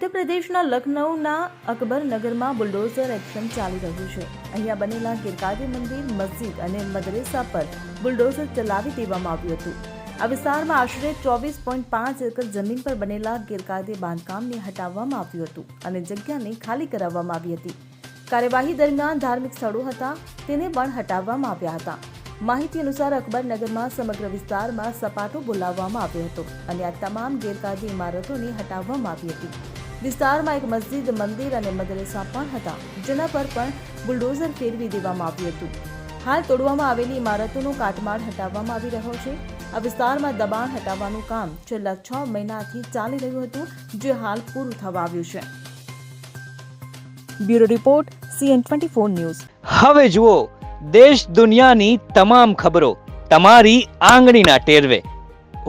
ઉત્તર પ્રદેશના લખનૌના અકબરનગરમાં bulldozer action ચાલી રહ્યું છે. અહીંયા બનેલા ગીરકાદે મંદિર, મસ્જિદ અને મદરેસા પર બુલડોઝર ચલાવી દેવામાં આવ્યું હતું. આ વિસ્તારમાં આશરે ચોવીસ પોઈન્ટ પાંચ એકર જમીન પર બનેલા ગેરકાયદે બાંધકામને હટાવવામાં આવ્યું હતું અને જગ્યાને ખાલી કરાવવામાં આવી હતી. કાર્યવાહી દરમિયાન ધાર્મિક સ્થળો હતા, તેને પણ હટાવવામાં આવ્યા હતા. માહિતી અનુસાર અકબરનગરમાં સમગ્ર વિસ્તારમાં સપાટો બોલાવવામાં આવ્યો હતો અને આ તમામ ગેરકાયદે ઇમારતોને હટાવવામાં આવી હતી. વિસ્તારમાં એક મસ્જિદ, મંદિર અને મદરેસા પણ હતા, જેના પર પણ બુલડોઝર ફેરવી દેવામાં આવ્યું હતું. હાલ તોડવામાં આવેલી ઇમારતોનો કાટમાળ હટાવવામાં આવી રહ્યો છે. આ વિસ્તારમાં દબાણ હટાવવાનું કામ છેલ્લા છ મહિનાથી ચાલી રહ્યું હતું, જે હાલ પૂરું થવા આવ્યું છે. Bureau report, CN twenty four news. હવે જુઓ, દેશ દુનિયાની તમામ ખબરો, તમારી આંગળીના ટેરવે.